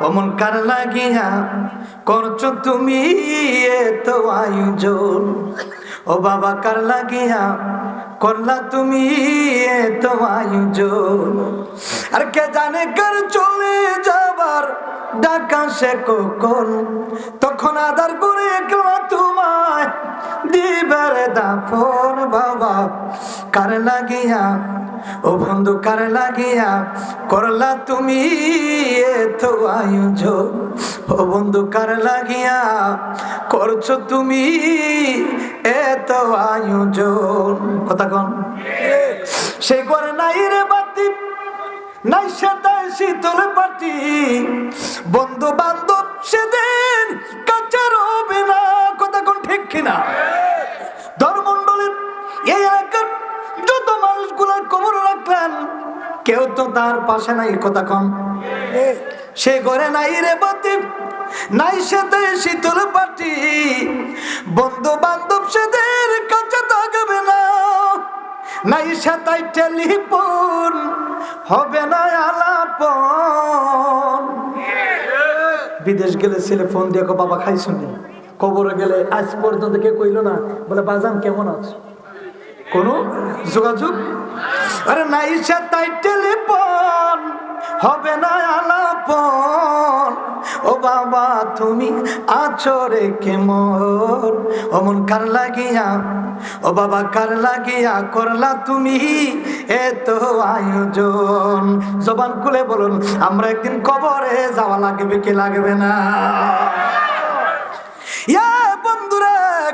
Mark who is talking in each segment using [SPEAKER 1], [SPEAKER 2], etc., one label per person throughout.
[SPEAKER 1] অমন কার লাগিয়া করছ তুমি এত আয়োজন? ও বাবা, কার লাগিয়া করলা তুমি এত আয়োজন? আর কে জানে কার চলে যাবার ডাকা সে কখন? তখন আদার করে একলা তোমায় দিবার দাফন, বাবা। কার লাগিয়া? ও বন্ধু, কার লাগিয়া? করলা তুমি এত আয়োজন ও বন্ধু, কার লাগিয়া? করছ তুমি এত আয়োজন কথা কন। সে করে নাই রে বাতি, নাই সে তাই শীতল পাটি বন্ধু বান্ধব সেদিন কাছে রবে না কথা কোন ঠিক কিনা? ধর্মমন্ডলের এই এলাকার যত মানুষগুলার কবর রাখলেন, কেউ তো তার পাশে নাই, কথা কম। সে ঘরে নাই রে বাতি, নাই সাথে শীতল পাটি। বন্ধু বান্ধব সেদের কাছে থাকবে না, নাই সাথে টেলিফোন, হবে না আলাপন। বিদেশ গেলে ছেলে ফোন দিয়ে বাবা, খাইছো নি? কবরে গেলে আজ পর্যন্ত কে কইলো না, বলে, বাজান, কেমন আছো? কোনো যোগাযোগ? আরে নাই তাই টেলিফোন, হবে না আলাপন। ও বাবা, তুমি আছো রে কেমন? অমন কার লাগিয়া ও বাবা, কার লাগিয়া করলা তুমি? এত আয়োজন। জবান খুলে বলুন, আমরা একদিন কবরে যাওয়া লাগবে কি লাগবে না?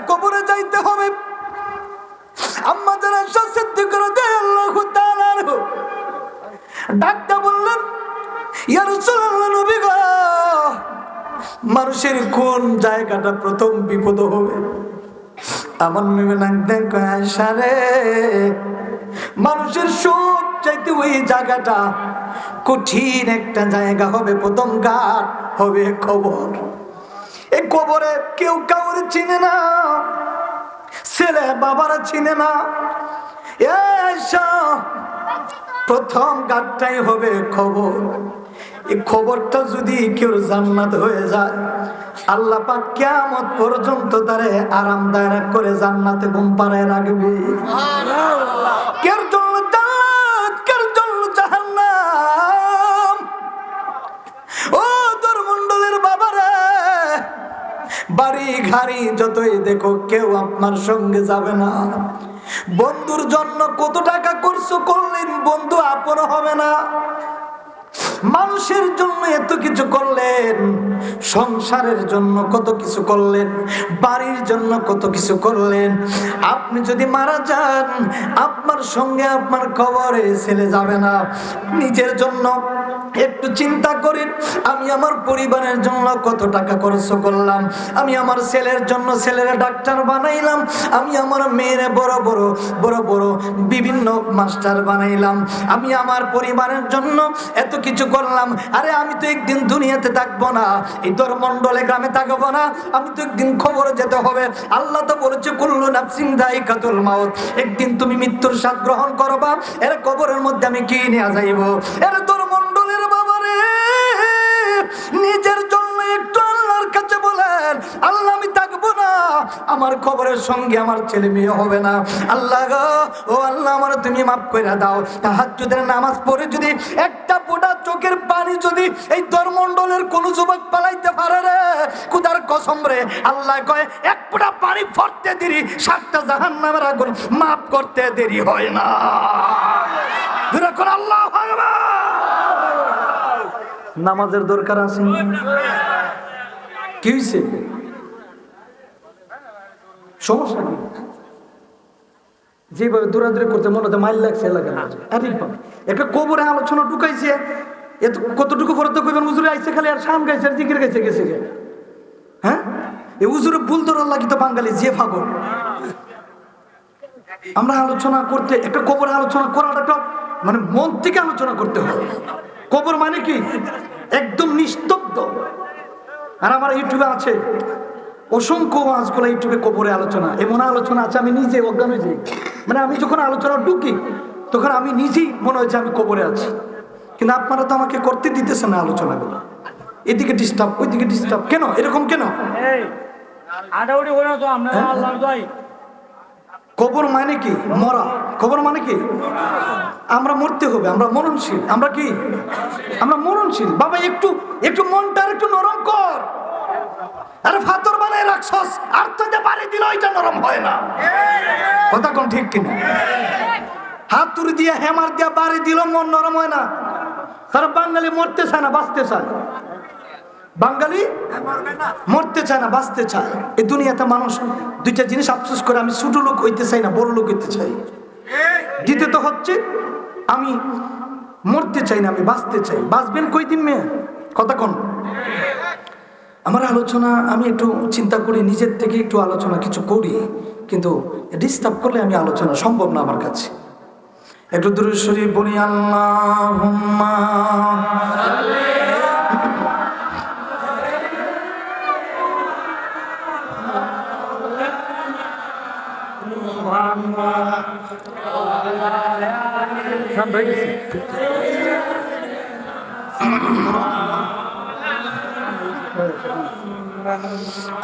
[SPEAKER 1] কবরে যাইতে হবে। মানুষের কোন জায়গাটা প্রথম বিপদ হবে? আমার নাকতে সারে মানুষের সব চাইতে ওই জায়গাটা কঠিন একটা জায়গা হবে, প্রথম ঘাট হবে কবর। এই কবরে কেউ কাউরে চিনে না, ছেলে বাবারা চিনে না। প্রথম গানটাই হবে খবর এই খবরটা যদি কেউ জান্নাত হয়ে যায় আল্লাহ পাক কিয়ামত পর্যন্ত তারে আরামদায়ক করে জান্নাতে ঘুম পাড়ায় রাখবে। ও তোর মন্ডলের বাবারে বাড়ি ঘাড়ি যতই দেখো কেউ আপনার সঙ্গে যাবে না। বন্ধুর জন্য কত টাকা করছ করলেন বন্ধু, আপন হবে না। মানুষের জন্য এত কিছু করলেন, সংসারের জন্য কত কিছু করলেন, বাড়ির জন্য কত কিছু করলেন। আপনি যদি মারা যান, আপনার সঙ্গে আপনার কবরে ছেলে যাবে না। নিজের জন্য একটু চিন্তা করেন, আমি আমার পরিবারের জন্য কত টাকা খরচ করলাম, আমি আমার ছেলের জন্য ছেলের ডাক্তার বানাইলাম, আমি আমার মেয়ের বড় বড় বড় বড় বিভিন্ন মাস্টার বানাইলাম, আমি আমার পরিবারের জন্য এত কিছু করলাম, আরে আমি তো একদিন দুনিয়াতে থাকব না, এই তোর মন্ডলে গ্রামে থাকব না, আমি তো একদিন খবরে যেতে হবে, আল্লাহ তো বলেছে, কুল্লু নাফসিং দাই কাতুল মাউত, একদিন তুমি মৃত্যুর স্বাদ গ্রহণ করবা, এর কবরের মধ্যে আমি কি নিয়ে যাইব? এর তোর আল্লাহ, আমি থাকব না। আমার খবরের সঙ্গে আমার ছেলে মেয়ে হবে না। আল্লাহ গো, ও আল্লাহ, আমার তুমি মাফ করে দাও। তাহাজ্জুদের নামাজ পড়ে যদি একটা ফোঁটা চোখের পানি যদি এই দরমণ্ডলের কোন যুবক পালাইতে পারে রে কুদার কসম রে। আল্লাহ কয়, এক ফোঁটা পানি ফরতে দেরি, সাতটা জাহান নামের আগুন মাফ করতে দেরি হয় না। আল্লাহ নামাজের দরকার আছে কি হয়েছে সমস্যা কি? যেভাবে দৌড়াদৌড়ি করতে মনে হতে মাইল লাগছে একটা কবরে আলোচনা ঢুকাইছে, এত কতটুকু পরে করবেন উজুরে আইছে খালি আর শাম গাইছে, আর জিকির গাইছে, গেছে। হ্যাঁ? এই উজুরে ভুল তোর লাগি তো বাঙালি, যে ফাগল আমরা আলোচনা করতে একটা কবর আলোচনা করাটা একটা মানে মন থেকে আলোচনা করতে হবে। কবর মানে কি? একদম নিস্তব্ধ। আর আমার ইউটিউবে আছে অসংখ্য আজগুলো ইউটিউবে কবরে আলোচনা। এমন আলোচনা আছে আমি নিজে অজ্ঞান হয়ে যাই। মানে আমি যখন আলোচনা ঢুকি তখন আমি নিজেই মনে হচ্ছে আমি কবরে আছি। কিন্তু আপনারা তো আমাকে করতে দিতেছেন না আলোচনাগুলো। এদিকে ডিস্টার্ব ওইদিকে ডিস্টার্ব কেন? এরকম কেন?
[SPEAKER 2] দয়
[SPEAKER 1] কবর মানে কি? মরা। কবর মানে কি? আমরা মরতে হবে আমরা মরণশীল। আমরা কি? আমরা মরণশীল। বাবা একটু একটু মনটা আর একটু নরম কর। আরে ফাতর বানায় রাখছস আর তো যে বাড়ি দিল, ওইটা নরম হয় না। কথা কোন ঠিক কিনা? হাত তুলে দিয়ে হেমার দিয়া বাড়ি দিল, মন নরম হয় না। কারণ বাঙালি মরতে চায় না, বাঁচতে চায়। বাঙালি মরতে চায় না, বাঁচতে চায়। এই দুনিয়াতে মানুষ দুইটা জিনিস আফসোস করে, আমি ছোট লোক হইতে চাই না, বড় লোক হইতে চাই। দিতে তো হচ্ছে, আমি মরতে চাই না, আমি বাঁচতে চাই। বাঁচবেন কই দিন মেয়ে? কথা কোন? আমার আলোচনা, আমি একটু চিন্তা করি, নিজের থেকে একটু আলোচনা কিছু করি, কিন্তু ডিস্টার্ব করলে আমি আলোচনা সম্ভব না আমার কাছে। একটু দূরে শরীফ বলি আল্লাহ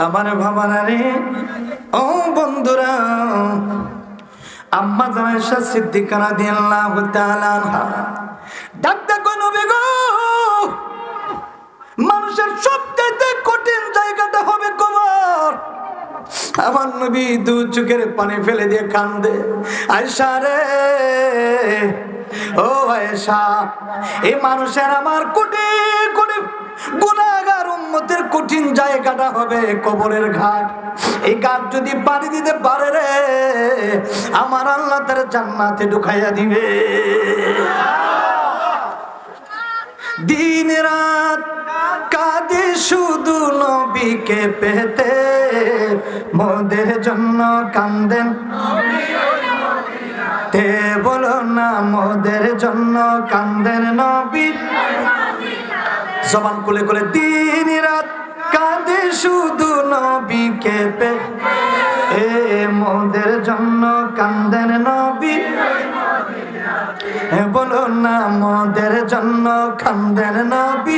[SPEAKER 1] আমার ভাবানা রে ও বন্ধুরা, আম্মা জানাইশা সিদ্দিকারা দিয়াল্লাহু তাআলা আনহা। ডাক্তার কই নবী মানুষের সবচাইতে কঠিন জায়গাটা হবে কবর। আমার নবী দু চোখের পানি ফেলে দিয়ে কান্দে আয়সা রে, ও আয়সা এই মানুষের আমার কোটি কোটি গুণাগার উম্মতের কঠিন জায়গাটা হবে কবরের ঘাট। এই ঘাট যদি পানি দিতে পারে রে, আমার আল্লাহ তার জান্নাতে ঢুকাইয়া দিবে। দিন রাত কাঁদে শুধু নবীকে পেতে, মোদের জন্য কান্দেন। তে বলো না, মোদের জন্য কান্দেন নবী। জবান কুলে কুলে, দিন রাত কাঁদে শুধু নবীকে পে এ মোদের জন্য কান্দেন নবী। বলো না, মোদের জন্য কান্দেন নবী।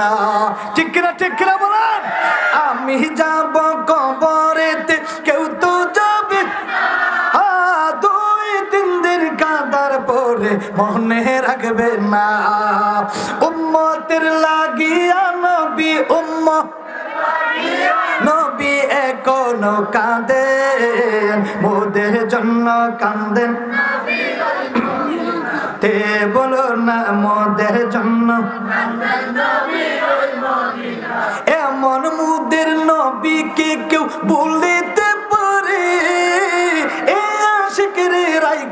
[SPEAKER 1] না। ঠিক না ঠিক বলেন? আমি যাব কবরেতে, কেউ তো যাবে। দুই, তিন দিন কাদার পরে মনে রাখবে না। উম্মতের লাগিয়া নবী উম্মত নবী এখনও কাঁদেন। মোদের জন্য কান্দেন তে বলো না মোদের জন্য। এমন মুদের নবীকে কেউ বলিতে পারে। এ আশিকের রাই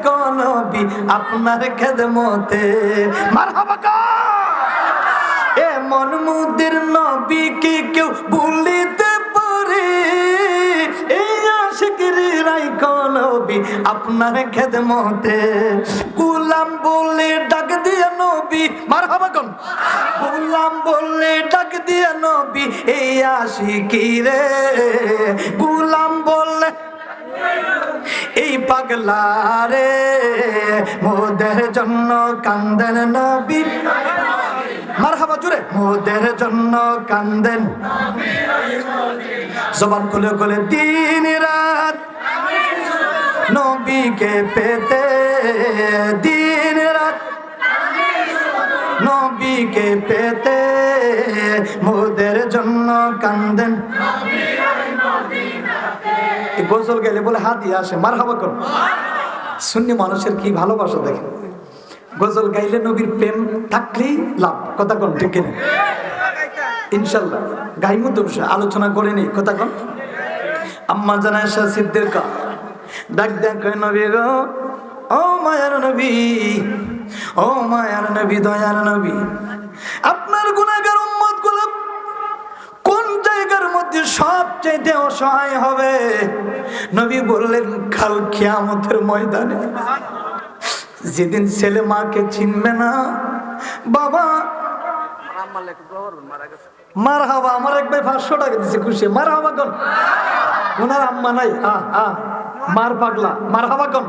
[SPEAKER 1] নবী, আপনার খেদমতে। মার এমন মুদের নবীকে কেউ বলিতে নবী আপনার খেদমতে। গুলাম বলে ডাক দিয়া নবী মার হবা কোন? গুলাম বললে ডাক দিয়া নবী, এই আশিকি রে। গুলাম বললে, এই পাগলা রে, মোদের জন্য কান্দেন নবী। মারহাবা জুড়ে, মোদের জন্য কান্দেন। জবান খুলে খুলে দিন রাত নবীকে পেতে দিন রাত। নবীকে পেতে মোদের জন্য কান্দেন। গোসল গেলে বলে, হাত দিয়ে আসে মার হাবা কর। শূন্য মানুষের কি ভালোবাসা দেখে? গজল গাইলে নবীর প্রেম থাকলেই লাভ, কথা কোন, ঠিক কিনা? ইনশাল্লাহ, গাইমু তো আলোচনা করে কথা কোন। আম্মা জানায় শাহ সিদ্দের কা ডাক ডাক নবী গো। ও মায়ার নবী, ও মায়ার নবী, দয়ার নবী। আপনার গুনাহগার উম্মতগুলো কোন জায়গার মধ্যে সবচেয়ে অসহায় হবে? নবী বললেন, কাল কিয়ামতের ময়দানে। যেদিন ছেলে মাকে চিনবে না, বাবা মার হাওয়া আমার এক ভাই পাঁচশো টাকা দিচ্ছে খুশি। মার হাওয়া কোন ওনার আম্মা নাই। আহ আহ মার পাগলা মার হাবা কোন?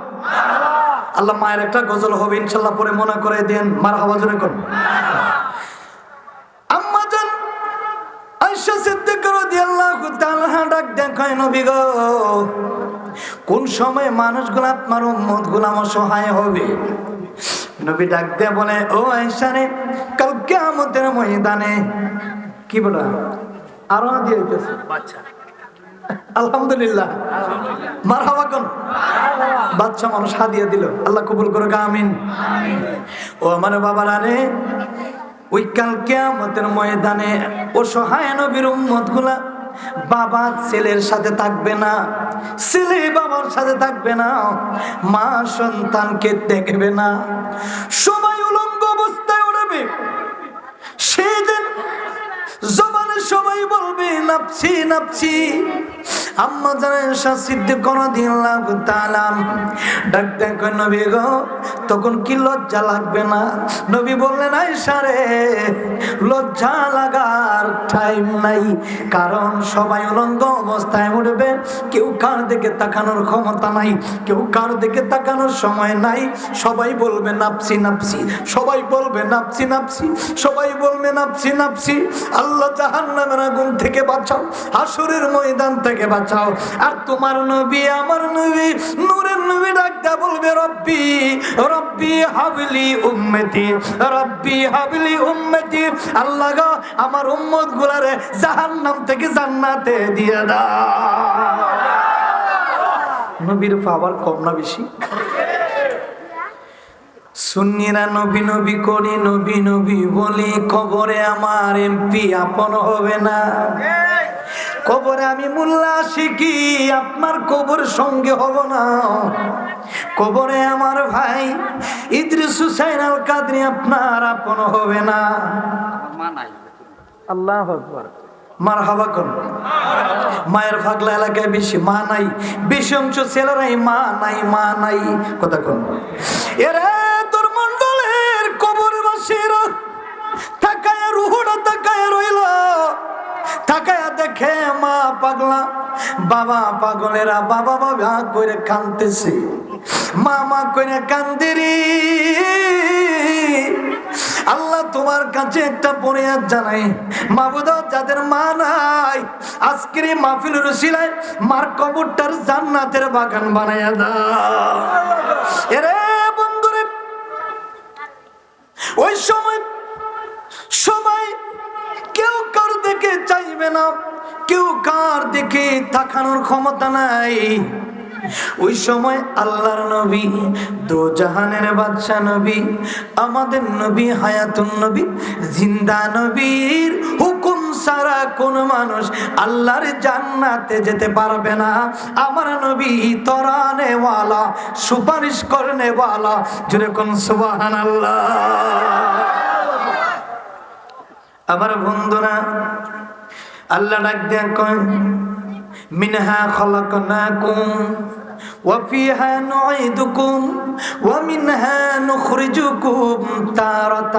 [SPEAKER 1] আল্লাহ মায়ের একটা গজল হবে, ইনশাল্লাহ পরে মনে করে দেন মার হাওয়া জোরে কোন? কোন সময় মানুষগুলো আপনার উম্মত গুলাম অসহায় হবে? নবী ডাক দিয়ে বলে, ও আয়েশা রে, কাল কিয়ামতের ময়দানে, কি বলা? আরও দিয়ে
[SPEAKER 2] বাচ্চা।
[SPEAKER 1] আলহামদুলিল্লাহ। মারহাবা কোন বাচ্চা মানুষ হাদিয়া দিল। আল্লাহ কবুল করে আমিন। ও আমার বাবারা রে, ওই কাল কিয়ামতের ময়দানে অসহায় নবীর উম্মতগুলা বাবা ছেলের সাথে থাকবে না, ছেলে বাবার সাথে থাকবে না, মা সন্তানকে দেখবে না। সবাই উলঙ্গ অবস্থায় উড়বে সেদিন জবানে সবাই বলবে, নাপছি নাপছি। আম্মা জানেন শাসিদ্ধ কোনো দিন লাগতালাম ডাক্তার কই নবী গো, তখন কি লজ্জা লাগবে না? নবী বললেন আইসারে লজ্জা লাগার টাইম নাই, কারণ সবাই উলঙ্গ অবস্থায় উঠবে। কেউ কার দিকে তাকানোর ক্ষমতা নাই, কেউ কার দিকে তাকানোর সময় নাই। সবাই বলবে নাপসি নাপসি সবাই বলবে নাপসি নাপসি সবাই বলবে নাপসি নাপসি আল্লাহ জাহান্নামের আগুন থেকে বাঁচাও, হাসুরের ময়দান থেকে বাঁচাও। আর তোমার নবী, আমার নবী, নূরের নবী ডাকটা বলবে, রব্বি রব্বি হাবলি উম্মতি, রব্বি হাবলি উম্মতি, আল্লাহ গো, আমার উম্মত গুলারে জাহান্নাম থেকে জান্নাতে দিয়ে দাও। নবীর পাওয়ার কম না বেশি? সুন্নিরা নবী নবী করি, নবী নবী বলি খবরে আমার এমপি আপন হবে না। কবরে আমি মোল্লা শিখি, আপনার কবর সঙ্গে হব না। কবরে আমার ভাই ইদ্রিস হুসাইন আল কাদরি আপনার আপন হবে না। আল্লাহ মার হাবা কর মায়ের ফাগলা এলাকায় বেশি মা নাই, বেশি অংশ ছেলেরাই মা নাই মা নাই। কথা কোন। এরে তোর মন্ডলের কবর বাসির তাকায় রুহুটা তাকায় রইল, তাকায় দেখে মা পাগলা, বাবা পাগলেরা বাবা বাবা করে কানতেছে মা মা করে কান্দিরি। আল্লাহ তোমার কাছে একটা পরিয়াদ জানাই। মাবুদ, যাদের মা নাই, আজকের এই মাহফিল রসিলায় মার কবরটার জান্নাতের বাগান বানাইয়া দাও। এরে বন্ধুরে, ওই সময় সবাই কেউ কার দিকে চাইবে না। কেউ কার দিকে তাকানোর ক্ষমতা নাই। ওই সময় আল্লাহর নবী দো জাহানের বাদশা নবী, আমাদের নবী, হায়াতুন নবী, জিন্দা নবীর হুকুম সারা কোন মানুষ আল্লাহর জান্নাতে যেতে পারবে না। আমার নবী তরানেওয়ালা, সুপারিশ করনেওয়ালা কোন সুবাহান আল্লাহ আমার বন্ধুরা আল্লাহ ডাক দেয়া কয় মিনহা খলাকনাকুম وفيها نعيدكم ومنها نخرجكم تارة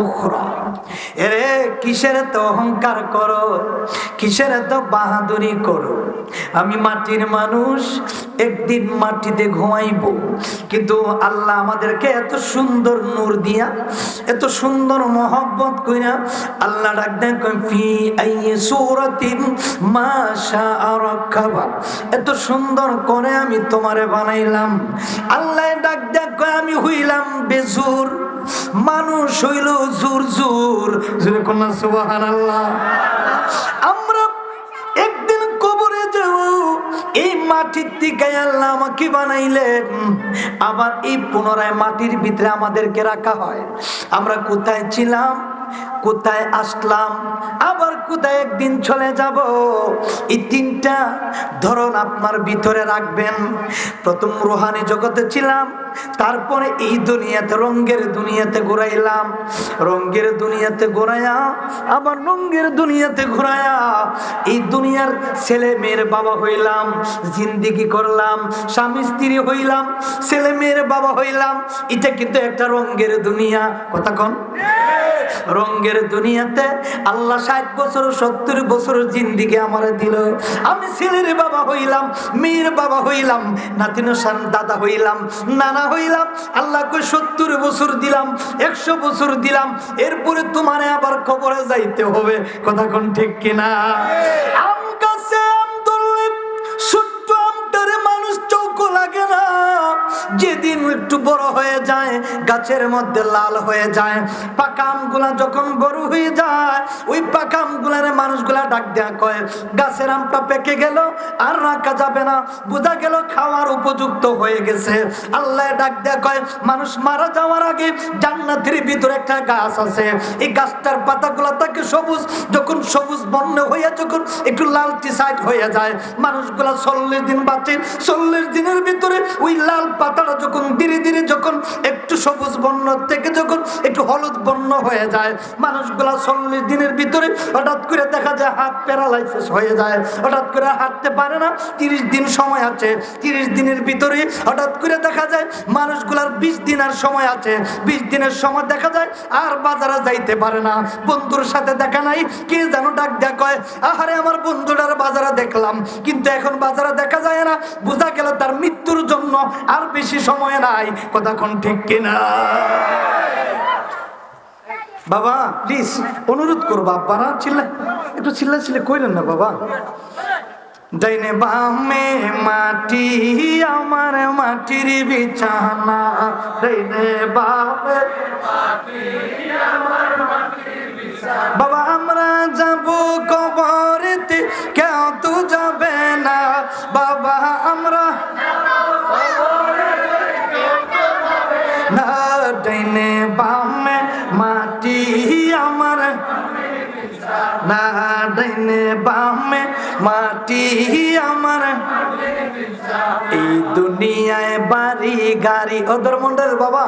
[SPEAKER 1] উখরা। এরে কিসের তো অহংকার করো? কিসের তো বাহাদুরি করো? আমি মাটির মানুষ, একদিন মাটিতে ঘুমাইব। কিন্তু আল্লাহ আমাদেরকে এত সুন্দর নূর দিয়া, এত সুন্দর মহব্বত কইরা আল্লাহ ডাক দেন ফি আইয়ি সূরাতিন মা শাআ রাক্কাবা এত সুন্দর করে আমি তোমারে বানাইলাম। আল্লাহ ডাক দেন আমি হইলাম বেজুর। মানুষ হইল জোর জোর। জোরে কন্যা সুবাহান আল্লাহ আমরা একদিন কবরে যাব, এই মাটির দিকে আল্লাহ আমাকে বানাইলেন। আবার এই পুনরায় মাটির ভিতরে আমাদেরকে রাখা হয়। আমরা কোথায় ছিলাম? কোথায় আসলাম? আবার কোথায় একদিন চলে যাব? এই তিনটা ধরন আপনার ভিতরে রাখবেন। প্রথম রোহানি জগতে ছিলাম, তারপরে এই দুনিয়াতে, রঙ্গের দুনিয়াতে ঘুরাইলাম। রঙ্গের দুনিয়াতে ঘুরাইয়া, আবার রঙ্গের দুনিয়াতে ঘুরাইয়া এই দুনিয়ার ছেলে মেয়ের বাবা হইলাম, জিন্দিগি করলাম, স্বামী স্ত্রী হইলাম, ছেলে মেয়ের বাবা হইলাম। এটা কিন্তু একটা রঙ্গের দুনিয়া। কথা কন। রঙ্গের দুনিয়াতে আল্লাহ ষাট বছর, সত্তর বছর জিন্দিগি আমার দিল। আমি ছেলের বাবা হইলাম, মেয়ের বাবা হইলাম নাতিনো সান দাদা হইলাম, নানা হইলাম, আল্লাহকে সত্তর বছর দিলাম, একশো বছর দিলাম, এরপরে তোমারে আবার খবরে যাইতে হবে। কথা কোন ঠিক কিনা? আম গাছে যেদিন একটু বড় হয়ে যায়, গাছের মধ্যে লাল হয়ে যায় পাকা আমগুলা যখন বড় হয়ে যায়, ওই পাকা আমগুলারে মানুষগুলা ডাক দেয়া কয়, গাছের আমটা পেকে গেল, আর রাখা যাবে না। বোঝা গেল খাওয়ার উপযুক্ত হয়ে গেছে। আল্লাহ ডাক দেয়া কয়, মানুষ মারা যাওয়ার আগে জান্নাতের ভিতরে একটা গাছ আছে। এই গাছটার পাতাগুলা তাকে সবুজ, যখন সবুজ বর্ণ হয়ে যখন একটু লালটি সাইড হয়ে যায়, মানুষগুলা চল্লিশ দিন বাঁচে। চল্লিশ দিনের ভিতরে ওই লাল পাতাটা যখন, ধীরে ধীরে যখন, একটু সবুজ বর্ণ থেকে যখন একটু হলুদ বর্ণ হয়ে যায়, মানুষগুলা চল্লিশ দিনের ভিতরে হঠাৎ করে দেখা যায় হাত প্যারালাইসিস হয়ে যায়। হঠাৎ করে হাঁটতে পারে না, তিরিশ দিন সময় আছে। তিরিশ দিনের ভিতরে হঠাৎ করে দেখা যায় মানুষগুলার বিশ দিনের সময় আছে। বিশ দিনের সময় দেখা যায় আর বাজারে যাইতে পারে না। বন্ধুর সাথে দেখা নাই, কে যেন ডাক দেয়া কয়, আহারে, আমার বন্ধুটার বাজারে দেখলাম। কিন্তু এখন বাজারে দেখা যায় না, বোঝা গেল তার মৃত্যুর জন্য আর বেশি সময় নাই কথা কোন ঠিক কিনা? বাবা প্লিজ অনুরোধ করব আব্বারা চিল্লা, একটু চিল্লা চিল্লে কইলেন না, বাবা। ডাইনে বামে মাটি, আমার মাটির বিছানা। ডাইনে বামে বাবা, আমরা যাব কবরেতে, কেউ তো যাবে না। বাবা, আমরা ডাইনে বামে না ডাইনে বামে মাটি আমার। এই দুনিয়ায় বাড়ি, গাড়ি। ওদের মন্ডল বাবা।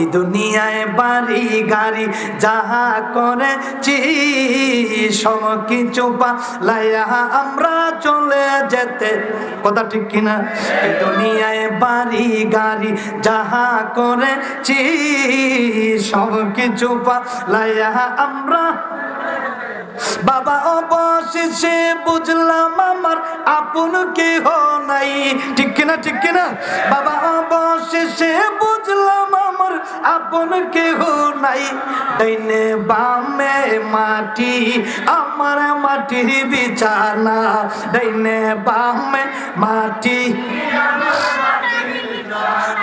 [SPEAKER 1] এই দুনিয়ায় বাড়ি, গাড়ি যাহা করেছি, সব কিছু পালাইয়া আমরা চলে যেতে। কথা ঠিক কিনা? এই দুনিয়ায় বাড়ি, গাড়ি যাহা করেছি, সব কিছু পালাইয়া আমরা বাবা অবশেষে বুঝলাম আমার আপন কেহ নাই। ঠিক কিনা ঠিক কিনা? বাবা অবশেষে বুঝলাম আমার আপন কেহ নাই। ডাইনে বামে মাটি, আমার মাটির বিছানা। ডাইনে বামে মাটি,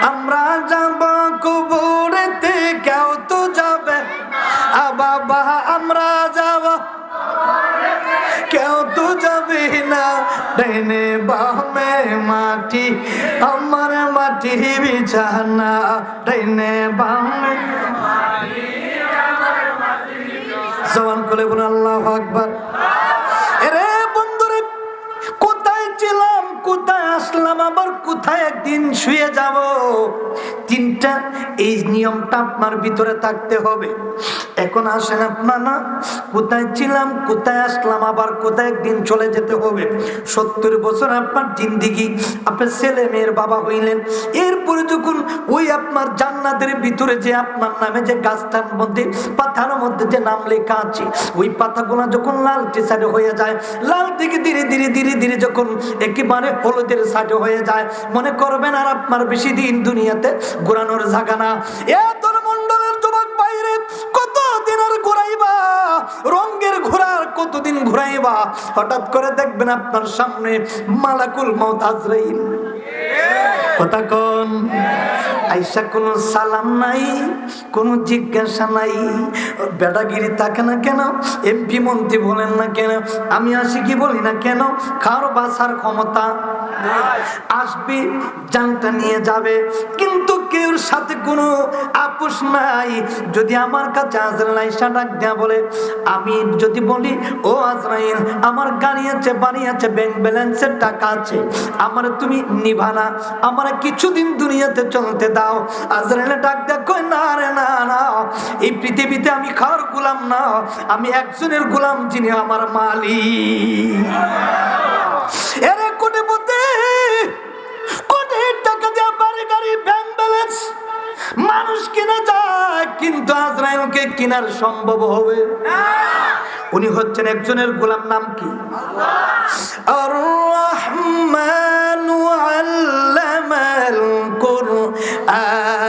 [SPEAKER 1] আমরা যাব ডাইনে বামে মাটি, আমার মাটি বিছানা। ডাইনে বামে জবান করে বলে আল্লাহ আকবার। এরে বন্ধুরে, কোথায় ছিলাম, কোথায় আসলাম, আবার কোথায় একদিন শুয়ে যাব? তিনটা, এই নিয়মটা আপনার ভিতরে থাকতে হবে। এখন আসেন আপনার না কোথায় ছিলাম, কোথায় আসলাম, আবার কোথায় একদিন চলে যেতে হবে। সত্তর বছর আপনার জিন্দিগি, আপনার ছেলে মেয়ের বাবা হইলেন। এরপরে যখন ওই আপনার জান্নাতের ভিতরে যে আপনার নামে যে গাছটার মধ্যে, পাতার মধ্যে যে নাম লেখা আছে, ওই পাতাগুলো যখন লাল সাইডে হয়ে যায়, লাল থেকে ধীরে ধীরে ধীরে ধীরে যখন একেবারে হলুদের সাইডে হয়ে যায়, মনে করবেন আর আপনার বেশি দিন দুনিয়াতে ঘোরানোর জায়গা না। এ তোর মন্ডলের যুবক বাইরে কত দিন আর ঘুরাইবা? রঙ্গের ঘোরার কতদিন ঘুরাইবা? হঠাৎ করে দেখবেন আপনার সামনে মালাকুল মত আজরাইল। আইসা কোনো সালাম নাই, কোনো জিজ্ঞাসা নাই। থাকে না কেন? বলেন না কেন? আমি আসি কি বলি না কেন? কারও বাসার ক্ষমতা আসবে, জানটা নিয়ে যাবে। কিন্তু কেউর সাথে কোনো আপোষ নাই। যদি আমার কাছে আজরাইল আইসা ডাক দেয়া বলে, আমি যদি বলি, ও আজরাইল, আমার গাড়ি আছে, বাড়ি আছে ব্যাংক ব্যালেন্সের টাকা আছে, আমার তুমি নিভানা আমার কিছুদিন দুনিয়াতে চলতে দাও। আজরাইলে ডাক কই না রে, না না, এই পৃথিবীতে আমি খাওয়ার গোলাম না, আমি একজনের গোলাম যিনি আমার মালিক। এরে কোটি আজরাইলকে কিনার সম্ভব হবে? উনি হচ্ছেন একজনের গোলাম নাম কি? আর রহমান আল্লামাল কুরআন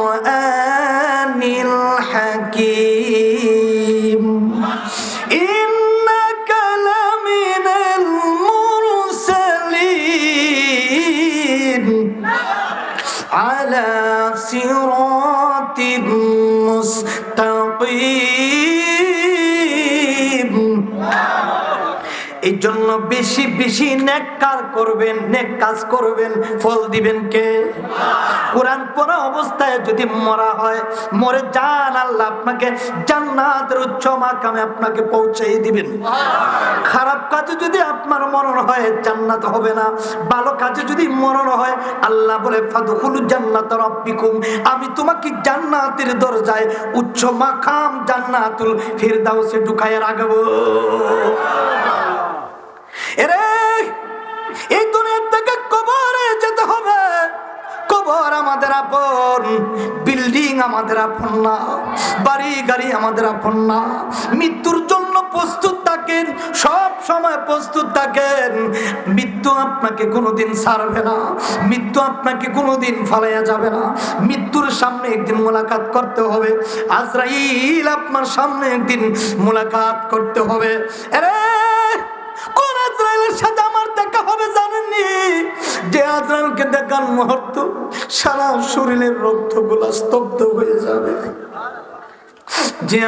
[SPEAKER 1] والقرآن الحكيم إنك لمن المرسلين على صراط مستقيم এই জন্য বেশি বেশি নেক কাজ করবেন, নেক কাজ করবেন, ফল দিবেন কে? কোরআন পড়া অবস্থায় যদি মরা হয়, মরে যান আল্লাহ আপনাকে জান্নাতের উচ্চ মাকামে আপনাকে পৌঁছাই দিবেন। খারাপ কাজে যদি আপনার মরণ হয়, জান্নাত হবে না। ভালো কাজে যদি মরণ হয়, আল্লাহ বলে জান্নাত রাব্বিকুম। আমি তোমাকে জান্নাতের দরজায় উচ্চ মাকাম জান্নাতুল ফিরদাউসে ঢুকায় রাখব। এরে এই দুনিয়া থেকে কবরে যেতে হবে। কবর আমাদের আপন বিল্ডিং আমাদের আপন না, বাড়ি, গাড়ি আমাদের আপন না। মৃত্যুর জন্য প্রস্তুত থাকেন, সব সময় প্রস্তুত থাকেন। মৃত্যু আপনাকে কোনোদিন ছাড়বে না, মৃত্যু আপনাকে কোনোদিন ফালাইয়া যাবে না। মৃত্যুর সামনে একদিন মোলাকাত করতে হবে। আজরাইল আপনার সামনে একদিন মোলাকাত করতে হবে। আরে, কোন আজরাইলের সাথে আমার দেখা হবে? আজরাইলকে মুহূর্ত সারা শরীরের রক্তগুলা স্তব্ধ হয়ে যাবে। যে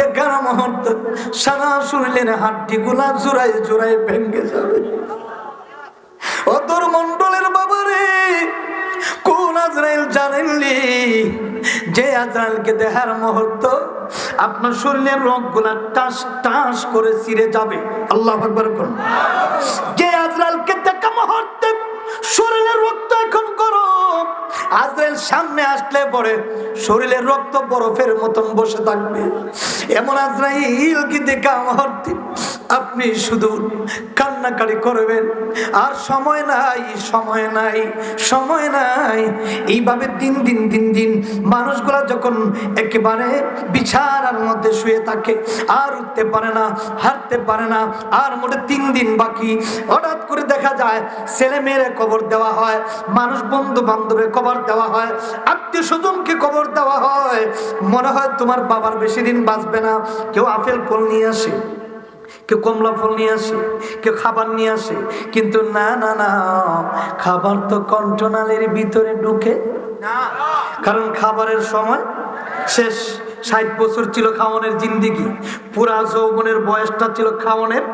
[SPEAKER 1] দেখার মুহূর্ত সারা শরীরের হাড্ডিগুলা জোড়ায় জোড়ায় ভেঙে যাবে। অতর মন্ডলের বাবারে, কোন জানেননি যে দেখার মুহূর্ত আপনার শরীরের টাস টাস করে ছিঁড়ে যাবে। আল্লাহ আকবার করুন যে আজরাইলকে দেখা মুহূর্তে শরীরের রক্ত এখন গরম। আজরাইল সামনে আসলে পরে শরীরের রক্ত বরফের মতন বসে থাকবে। এমন আজরাইল কি দেখা আপনি শুধু কান্নাকারি করবেন। আর সময় নাই সময় নাই সময় নাই। এইভাবে দিন দিন দিন দিন মানুষগুলা যখন একেবারে বিছানার মধ্যে শুয়ে থাকে, আর উঠতে পারে না, হাঁটতে পারে না, আর মোটে তিন দিন বাকি, হঠাৎ করে দেখা যায় ছেলে মেয়েরে কবর দেওয়া হয়, মানুষ বন্ধু বান্ধবের কবর দেওয়া হয় আত্মীয় স্বজনকে কবর দেওয়া হয়। মনে হয় তোমার বাবার বেশি দিন বাঁচবে না, কেউ আপেল ফল নিয়ে আসে। কেউ কমলা ফল নিয়ে আসে কেউ খাবার নিয়ে আসে। কিন্তু না না না খাবার তো কন্ট্রোনালের ভিতরে ঢুকে। কারণ খাবারের সময় শেষ ষাট বছর ছিল খাওয়ানের জিন্দিগি পুরা যৌবনের বয়সটা ছিল খাওয়ানোর।